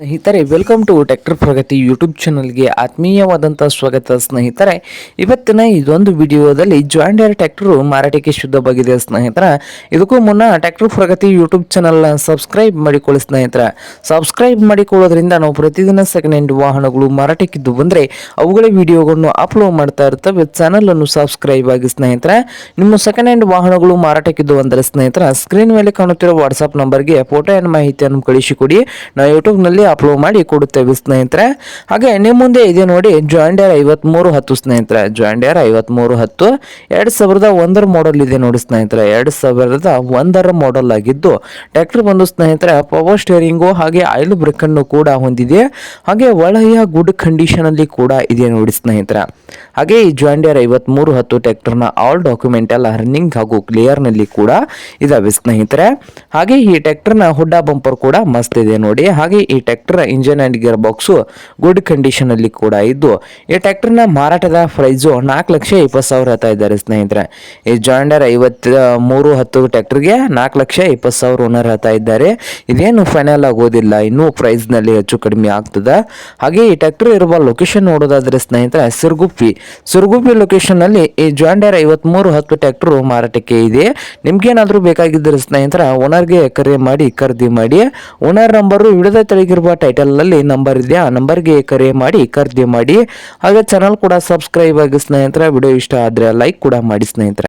ಸ್ನೇಹಿತರೆ welcome to tractor Pragati YouTube ಚಾನಲ್ಗೆ ಆತ್ಮೀಯವಾದಂಥ ಸ್ವಾಗತ ಸ್ನೇಹಿತರೆ. ಇವತ್ತಿನ ಇದೊಂದು ವಿಡಿಯೋದಲ್ಲಿ ಜಾಯಿಂಡರ್ ಟ್ರ್ಯಾಕ್ಟರ್ ಮಾರಾಟಕ್ಕೆ ಶುದ್ಧವಾಗಿದೆ ಸ್ನೇಹಿತರ. ಇದಕ್ಕೂ ಮುನ್ನ ಟ್ಯಾಕ್ಟರ್ ಪ್ರಗತಿ ಯೂಟ್ಯೂಬ್ ಚಾನಲ್ನ ಸಬ್ಸ್ಕ್ರೈಬ್ ಮಾಡಿಕೊಳ್ಳಿ ಸ್ನೇಹಿತರ. ಸಬ್ಸ್ಕ್ರೈಬ್ ಮಾಡಿಕೊಳ್ಳೋದ್ರಿಂದ ನಾವು ಪ್ರತಿದಿನ ಸೆಕೆಂಡ್ ಹ್ಯಾಂಡ್ ವಾಹನಗಳು ಮಾರಾಟಕ್ಕಿದ್ದು ಬಂದರೆ ಅವುಗಳ ವಿಡಿಯೋಗಳನ್ನು ಅಪ್ಲೋಡ್ ಮಾಡ್ತಾ ಇರ್ತವೆ. ಚಾನಲನ್ನು ಸಬ್ಸ್ಕ್ರೈಬ್ ಆಗಿ ಸ್ನೇಹಿತರ. ನಿಮ್ಮ ಸೆಕೆಂಡ್ ಹ್ಯಾಂಡ್ ವಾಹನಗಳು ಮಾರಾಟಕ್ಕಿದ್ದು ಅಂದರೆ ಸ್ನೇಹಿತರ ಸ್ಕ್ರೀನ್ ಮೇಲೆ ಕಾಣುತ್ತಿರುವ ವಾಟ್ಸಪ್ ನಂಬರ್ಗೆ ಫೋಟೋ ಆ್ಯಂಡ್ ಮಾಹಿತಿಯನ್ನು ಕಳಿಸಿಕೊಡಿ. ನಾವು ಯೂಟ್ಯೂಬ್ನಲ್ಲಿ ಅಪ್ಲೋಡ್ ಮಾಡಿ ಕೊಡುತ್ತೇವೆ ಸ್ನೇಹಿತರೆ. ಹಾಗೆ ನಿಮ್ಮ ಮುಂದೆ ಇದೆ ನೋಡಿ ಜಾಯಿಂಡರ್ ಐವತ್ಮೂರು ಹತ್ತು ಸ್ನೇಹಿತರೆ. ಜಾಯಿಂಡರ್ ಐವತ್ಮೂರು ಹತ್ತು. ಎರಡು ಸಾವಿರದ ಒಂದರ ಮಾಡಲ್ ಇದೆ ನೋಡಿ ಸ್ನೇಹಿತರೆ. ಎರಡು ಸಾವಿರದ ಒಂದರ ಮಾಡಲ್ ಆಗಿದ್ದು ಟ್ರ್ಯಾಕ್ಟರ್ ಬಂದು ಸ್ನೇಹಿತರೆ ಪವರ್ ಸ್ಟೇರಿಂಗು ಹಾಗೆ ಆಯಿಲ್ ಬ್ರೇಕ್ ಅನ್ನು ಕೂಡ ಹೊಂದಿದೆ. ಹಾಗೆ ಒಳ್ಳೆಯ ಗುಡ್ ಕಂಡೀಷನ್ ಅಲ್ಲಿ ಕೂಡ ಇದೆ ನೋಡಿ ಸ್ನೇಹಿತರೆ. ಹಾಗೆ ಈ ಜಾಯಿಂಡರ್ ಐವತ್ಮೂರು ಹತ್ತು ಟ್ರ್ಯಾಕ್ಟರ್ನ ಆಲ್ ಡಾಕ್ಯುಮೆಂಟ್ ಎಲ್ಲ ರನ್ನಿಂಗ್ ಹಾಗೂ ಕ್ಲಿಯರ್ನಲ್ಲಿ ಕೂಡ ಇದಾವೆ ಸ್ನೇಹಿತರೆ. ಹಾಗೆ ಈ ಟ್ರ್ಯಾಕ್ಟರ್ನ ಹುಡ್ಡ ಬಂಪರ್ ಕೂಡ ಮಸ್ತ್ ಇದೆ ನೋಡಿ. ಹಾಗೆ ಈ tractor engine and gear box good ಕಂಡೀಷನಲ್ಲಿ ಕೂಡ ಇದ್ದು, ಈ ಟ್ರ್ಯಾಕ್ಟರ್ನ ಮಾರಾಟದ ಪ್ರೈಸು ನಾಲ್ಕು ಲಕ್ಷ ಇಪ್ಪತ್ತು ಸಾವಿರ ಹೇಳ್ತಾ ಇದ್ದಾರೆ ಸ್ನೇಹಿತರೆ. ಈ ಜಾಯಿಂಡರ್ ಐವತ್ತ ಮೂರು, ಹತ್ತು ಟ್ರ್ಯಾಕ್ಟರ್ಗೆ ನಾಲ್ಕು ಲಕ್ಷ ಇಪ್ಪತ್ತು ಸಾವಿರ ಓನರ್ ಹೇಳ್ತಾ ಇದ್ದಾರೆ. ಇದೇನು ಫೈನಲ್ ಆಗೋದಿಲ್ಲ, ಇನ್ನೂ ಪ್ರೈಸ್ನಲ್ಲಿ ಹೆಚ್ಚು ಕಡಿಮೆ ಆಗ್ತದೆ. ಹಾಗೆ ಈ ಟ್ಯಾಕ್ಟರ್ ಇರುವ ಲೊಕೇಶನ್ ನೋಡೋದಾದ್ರೆ ಸ್ನೇಹಿತರೆ, ಸಿರುಗುಪ್ಪಿ. ಸಿರುಗುಪ್ಪಿ ಲೊಕೇಶನ್ ಅಲ್ಲಿ ಈ ಜಾಯಿಂಡರ್ ಐವತ್ಮೂರು, ಹತ್ತು ಟ್ರ್ಯಾಕ್ಟರ್ ಮಾರಾಟಕ್ಕೆ ಇದೆ. ನಿಮ್ಗೇನಾದರೂ ಬೇಕಾಗಿದ್ದರೆ ಸ್ನೇಹಿತರ ಓನರ್ಗೆ ಕರೆ ಮಾಡಿ, ಖರೀದಿ ಮಾಡಿ. ಓನರ್ ನಂಬರು ಹಿಡಿದ ತೆಳಗಿರುವ ಟೈಟಲ್ನಲ್ಲಿ ನಂಬರ್ ಇದೆಯಾ? ಆ ನಂಬರ್ಗೆ ಕರೆ ಮಾಡಿ, ಖರೀದಿ ಮಾಡಿ. ಹಾಗೆ ಚಾನಲ್ ಕೂಡ ಸಬ್ಸ್ಕ್ರೈಬ್ ಆಗಿ ಸ್ನೇಹಿತರ ವಿಡಿಯೋ ಇಷ್ಟ ಆದ್ರೆ ಲೈಕ್ ಕೂಡ ಮಾಡಿ ಸ್ನೇಹಿತರೆ.